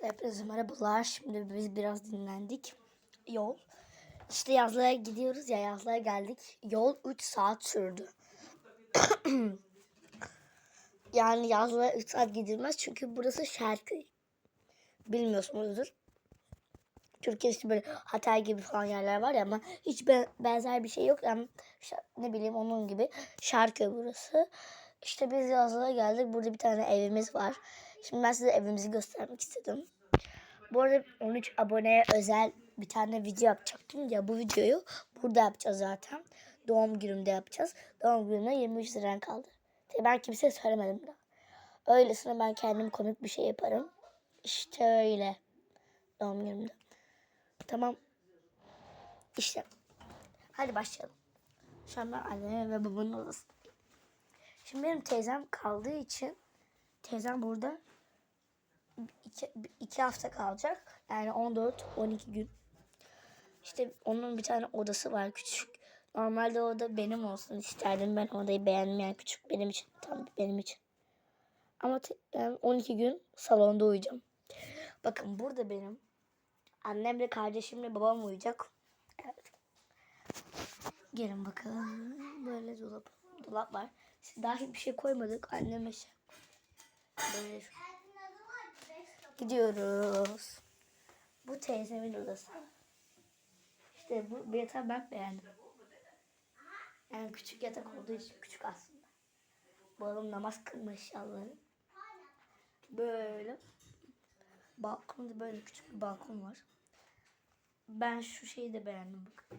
Hepinize merhabalar. Şimdi biz biraz dinlendik. Yol. İşte yazlığa gidiyoruz ya yazlığa geldik. Yol 3 saat sürdü. yani yazlığa 3 saat gidilmez çünkü burası Şerköy. Bilmiyorsunuzdur. Türkiye'de işte böyle Hatay gibi falan yerler var ya ama hiç be- benzer bir şey yok. Yani ne bileyim onun gibi Şarköy burası. İşte biz yazlığa geldik. Burada bir tane evimiz var. Şimdi ben size evimizi göstermek istedim. Bu arada 13 aboneye özel bir tane video yapacaktım ya bu videoyu burada yapacağız zaten. Doğum günümde yapacağız. Doğum gününe 23 liran kaldı. Tabii ben kimseye söylemedim daha. Öylesine ben kendim komik bir şey yaparım. İşte öyle. Doğum günümde. Tamam. İşte. Hadi başlayalım. Şu an ben anne ve babanın odasındayım. Şimdi benim teyzem kaldığı için teyzem burada iki, iki hafta kalacak. Yani 14-12 gün. İşte onun bir tane odası var küçük. Normalde o da benim olsun isterdim. Ben odayı beğenmeyen küçük benim için. Tam benim için. Ama yani 12 gün salonda uyuyacağım. Bakın burada benim annemle kardeşimle babam uyuyacak. Evet. Gelin bakalım. Böyle dolap, dolap var. Siz daha hiçbir şey koymadık. Anneme şey. Böyle şu. Gidiyoruz. Bu teyzemin odası. İşte bu bir yatağı ben beğendim. Yani küçük yatak olduğu için küçük aslında. Bu namaz kılmış Allah'ım. Böyle. Balkonda böyle küçük bir balkon var. Ben şu şeyi de beğendim bakın.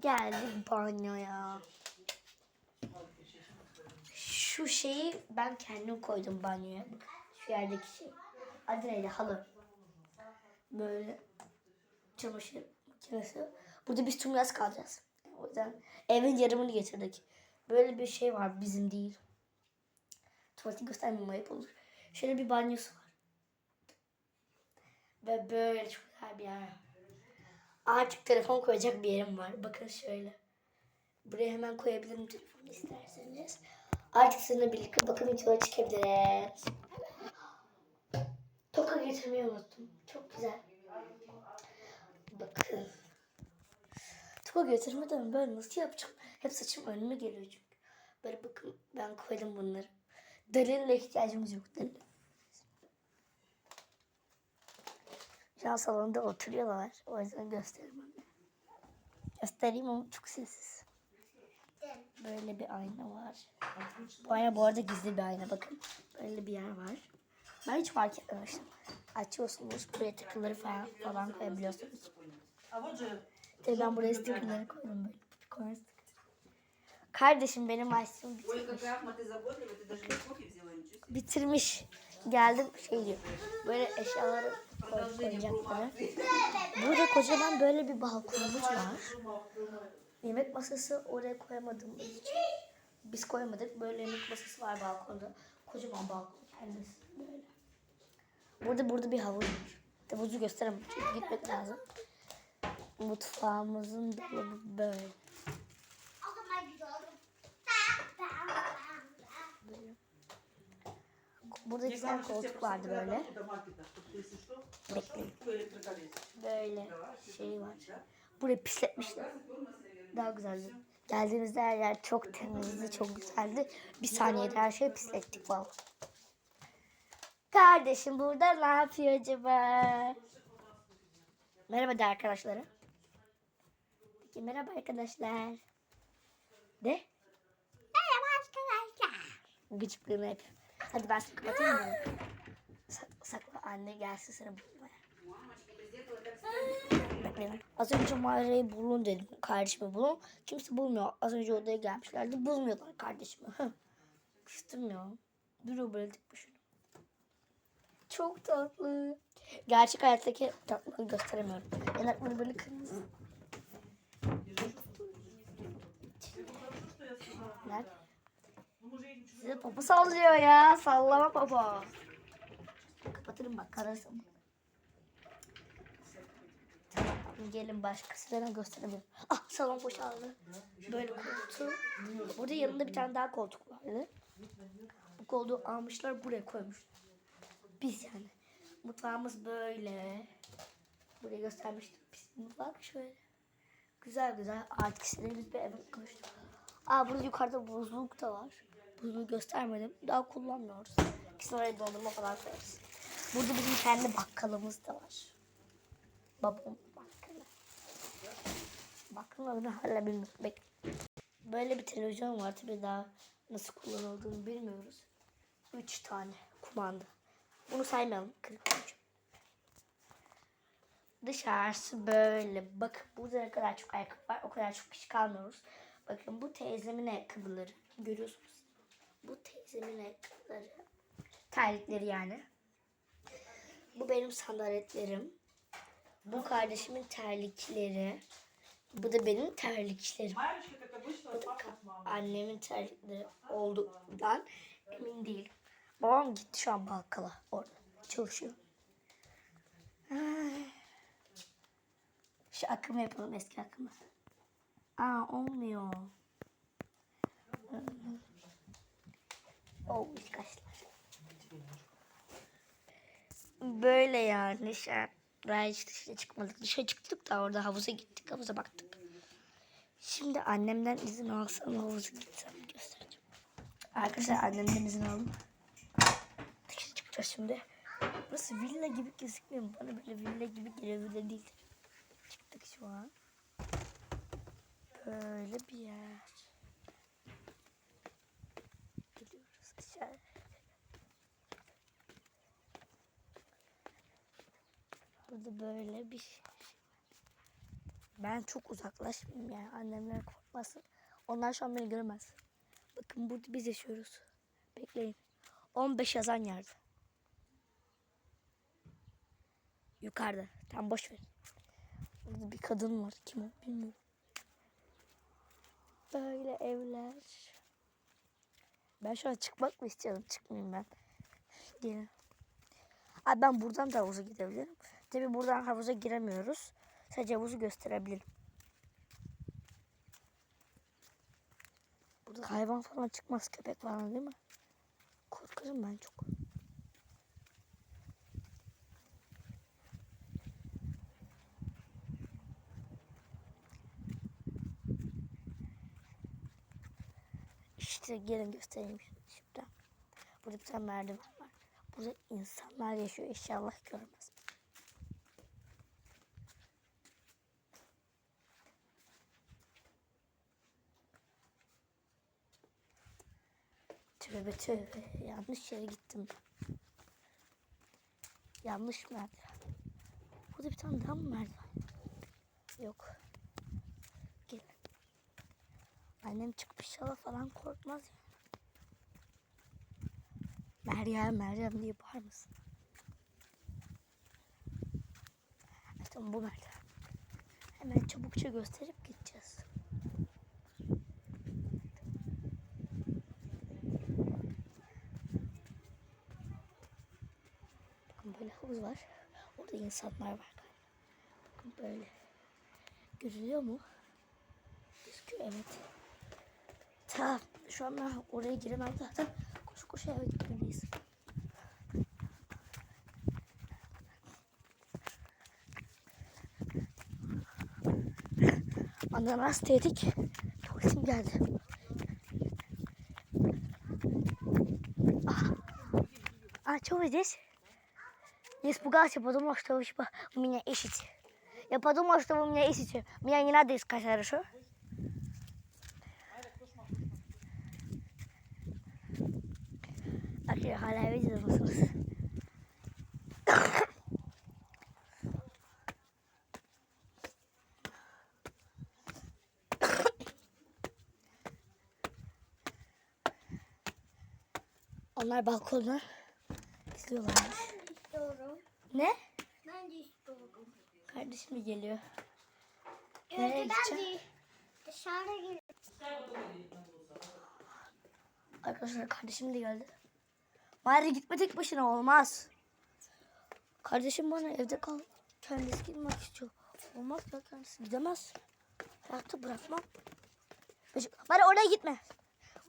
Geldik banyoya. Şu şeyi ben kendim koydum banyoya. Şu yerdeki şey. Adı neydi? Halı. Böyle çamaşır makinesi. Burada biz tüm yaz kalacağız. O yüzden evin yarımını getirdik. Böyle bir şey var bizim değil. Tuvaleti göstermem ayıp olur. Şöyle bir banyosu var. Ve böyle çok güzel bir yer. Artık telefon koyacak bir yerim var. Bakın şöyle. Buraya hemen koyabilirim telefonu isterseniz. Artık sizinle birlikte bakım videoları çekebiliriz. Toka getirmeyi unuttum. Çok güzel. Bakın. Toka getirmeden böyle nasıl yapacağım? Hep saçım önüme geliyor çünkü. Böyle bakın ben koydum bunları. Dalil'le ihtiyacımız yok. Dalil. Şu an salonda oturuyorlar. O yüzden göstermem. Göstereyim ama çok sessiz. Böyle bir ayna var. Bu ayna bu arada gizli bir ayna bakın. Böyle bir yer var. Ben hiç fark etmemiştim. Açıyorsunuz buraya tıkıları falan, falan koyabiliyorsunuz. Tabii ben buraya stickerları koydum böyle. Bitcoin. Kardeşim benim açtığım bitirmiş. bitirmiş. Geldim şey diyor. Böyle eşyaları koy, koyacakları. Burada kocaman böyle bir balkonumuz var. Yemek masası oraya koyamadığımız için biz koymadık. Böyle yemek masası var balkonda. Kocaman balkon kendisi böyle. Burada burada bir havuz var. Havuzu gösteremem çünkü gitmek lazım. Mutfağımızın dolabı böyle. Burada şey güzel koltuk vardı böyle. Bekleyin. Böyle şey var. Burayı pisletmişler. Daha güzeldi. Geldiğimizde her yer çok temizdi, çok güzeldi. Bir saniyede her şeyi pislettik valla. Kardeşim burada ne yapıyor acaba? Merhaba de arkadaşlara. Peki merhaba arkadaşlar. De. Merhaba arkadaşlar. Gıcıklığını yapıyorum. Hadi ben seni kapatayım mı? Sak- sakla anne gelsin seni bulmaya. Bekleyin. Az önce mağarayı bulun dedim. Kardeşimi bulun. Kimse bulmuyor. Az önce odaya gelmişlerdi. Bulmuyorlar kardeşimi. Kıstım ya. Duruyor böyle başına. Çok tatlı. Gerçek hayattaki tatlılığı gösteremiyorum. Yanakları böyle kırmızı. Nerede? Size popo sallıyor ya. Sallama popo. Kapatırım bak kararsın. Gelin başkasına gösterebilirim. Ah salon boşaldı. Böyle koltuğu. Burada yanında bir tane daha koltuk vardı. Bu koltuğu almışlar buraya koymuşlar. Biz yani. Mutfağımız böyle. Burayı göstermiştim. Biz mutfak şöyle. Güzel güzel. Artık istediğimiz bir eve kavuştuk. Aa burada yukarıda buzluk da var. Buzluğu göstermedim. Daha kullanmıyoruz. Kesin oraya dondurma falan koyarız. Burada bizim kendi bakkalımız da var. Babam bakkalı. Bakkalın adını hala bilmiyorum. Bek Böyle bir televizyon var. Tabii daha nasıl kullanıldığını bilmiyoruz. Üç tane kumanda. Bunu saymayalım. Kırık olacak. Dışarısı böyle. Bakın burada ne kadar çok ayakkabı var. O kadar çok kişi kalmıyoruz. Bakın bu teyzemin ayakkabıları. Görüyorsunuz. Bu teyzemin ayakkabıları. Terlikleri yani. Bu benim sandaletlerim. Bu kardeşimin terlikleri. Bu da benim terliklerim. Bu da annemin terlikleri olduğundan emin değilim. Babam gitti şu an bakkala orada çalışıyor. Şu akımı yapalım eski akımı. Aa olmuyor. Oh kaçlar. Böyle yani an. Daha hiç dışarı çıkmadık. Dışarı çıktık da orada havuza gittik. Havuza baktık. Şimdi annemden izin alsam havuza gitsem göstereceğim. Arkadaşlar annemden izin aldım. Dışarı çıkacağız şimdi. Burası villa gibi gözükmüyor mu? Bana böyle villa gibi geliyor. Villa değil. Çıktık şu an. Böyle bir yer. Gidiyoruz aşağı. Burada böyle bir şey. Ben çok uzaklaşmayayım yani. Annemler korkmasın. Onlar şu an beni göremez. Bakın burada biz yaşıyoruz. Bekleyin. 15 yazan yerde. Yukarıda. Tam boş verin. Burada bir kadın var. Kim o bilmiyorum. Böyle evler. Ben şu an çıkmak mı istiyorum? Çıkmayayım ben. Gelin. Abi ben buradan da havuza gidebilirim. Tabi buradan havuza giremiyoruz. Sadece havuzu gösterebilirim. Burada hayvan falan çıkmaz. Köpek falan değil mi? Korkarım ben çok. İşte gelin göstereyim şuradan. Burada bir tane merdiven var. Burada insanlar yaşıyor. İnşallah görmez. Tövbe tövbe. Yanlış yere gittim. Yanlış merdiven. Burada bir tane daha mı merdiven? Yok. Gelin. Annem çıkmış yola falan korkmaz ya. Meryem Meryem diye bağırmasın. Ha, Tamam bu merdiven. Hemen çabukça gösterip gideceğiz. Bakın böyle havuz var. Orada insanlar var. Bakın böyle. Görülüyor mu? Gözüküyor evet. Tamam. Şu an ben oraya giremem zaten. Eve gitmeliyiz. Ananas dedik. Tuvaletim geldi. А что вы здесь? Не испугался, подумал, что вы типа, меня ищете. Я подумал, что вы меня ищете. Меня не надо искать, хорошо? Hala videoda mısınız? Onlar balkonda izliyorlarmış. istiyorum. Ne? Ben de istiyorum. Kardeşim de geliyor. Nereye gideceğim? de dışarı gir. Arkadaşlar kardeşim de geldi. Mari gitme tek başına olmaz. Kardeşim bana evde kal. Kendisi gitmek istiyor. Olmaz ya kendisi gidemez. Hayatta bırakmam. Böcek. Mari oraya gitme.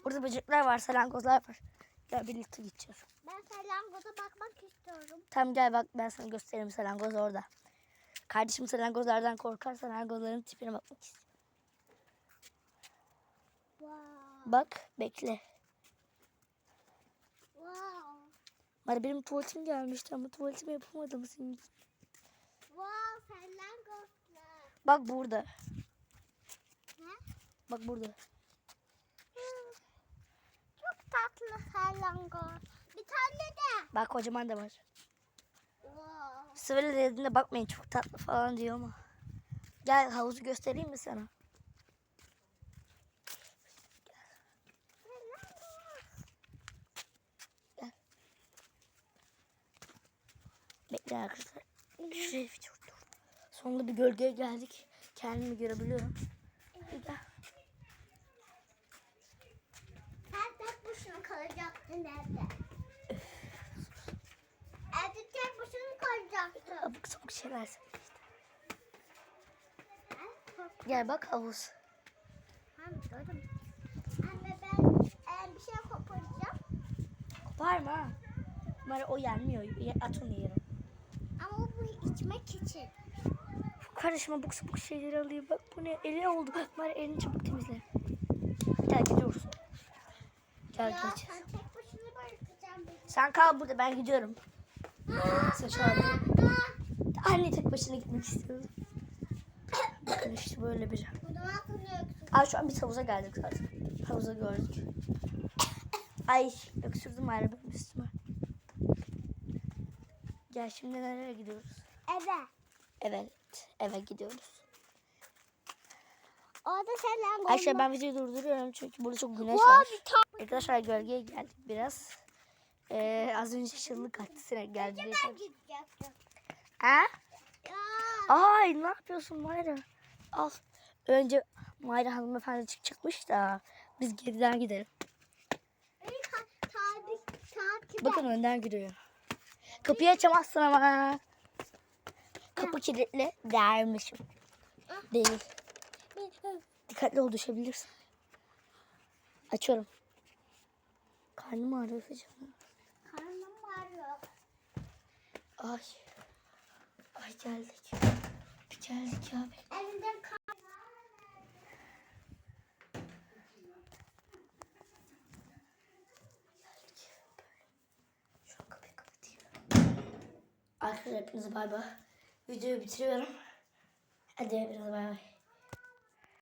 Orada böcekler var, salangozlar var. Gel birlikte gideceğiz. Ben salyangoza bakmak istiyorum. Tamam gel bak ben sana göstereyim salyangoz orada. Kardeşim salyangozlardan korkar salyangozların tipine bakmak istiyor. Wow. Bak bekle. Wow. Bana benim tuvaletim gelmişti ama tuvaletimi yapamadım senin için. Wow salyangozlar. Bak burada. Ne? Bak burada. Hmm. Çok tatlı salyangoz. Bir tane de. Bak kocaman da var. Wow. Sıvıyla dediğinde bakmayın çok tatlı falan diyor ama. Gel havuzu göstereyim mi sana? Gel. Bekle arkadaşlar. Şuraya bir dur dur. Sonunda bir gölgeye geldik. Kendimi görebiliyorum. Gel. Sen tek başına kalacaktın evde. Evde tek başına kalacaktın. Abuk sabuk şeyler söyle işte. Gel bak havuz. Gördüm. Anne ben e, bir şey koparacağım. Koparma. Mara o yenmiyor. Ye- At onu yere. Ama bu içmek için. Kardeşim abuk sabuk şeyleri alıyor. Bak bu ne? Eli oldu. Mara elini çabuk temizle. Gel gidiyoruz. Gel geç. sen kal burada ben gidiyorum. Sen şu an- Anne tek başına gitmek istiyorum. Bakın işte böyle bir. Ay şu an biz havuza geldik zaten. Havuza gördük. Ay öksürdüm benim üstüme. Gel şimdi nereye gidiyoruz? Eve. Evet eve gidiyoruz. Orada Ayşe var. ben videoyu durduruyorum çünkü burada çok güneş var. Arkadaşlar gölgeye geldik biraz. Ee, az önce çığlık attı sinek geldi. Ben gidecektim. Ha? Ya. Ay ne yapıyorsun Mayra? Al. Önce Mayra hanımefendi çıkacakmış da biz geriden gidelim. Beni ka- tabi, takip Bakın önden gidiyor. Kapıyı açamazsın ama. Kapı kilitli dermişim. Değil. Dikkatli ol düşebilirsin. Açıyorum. Karnım ağrıyor canım. Karnım ağrıyor. Ay. Ay geldik. Geldik abi. Elimden kan. Arkadaşlar hepinize bay bay. Videoyu bitiriyorum. Hadi hepinize bay bay.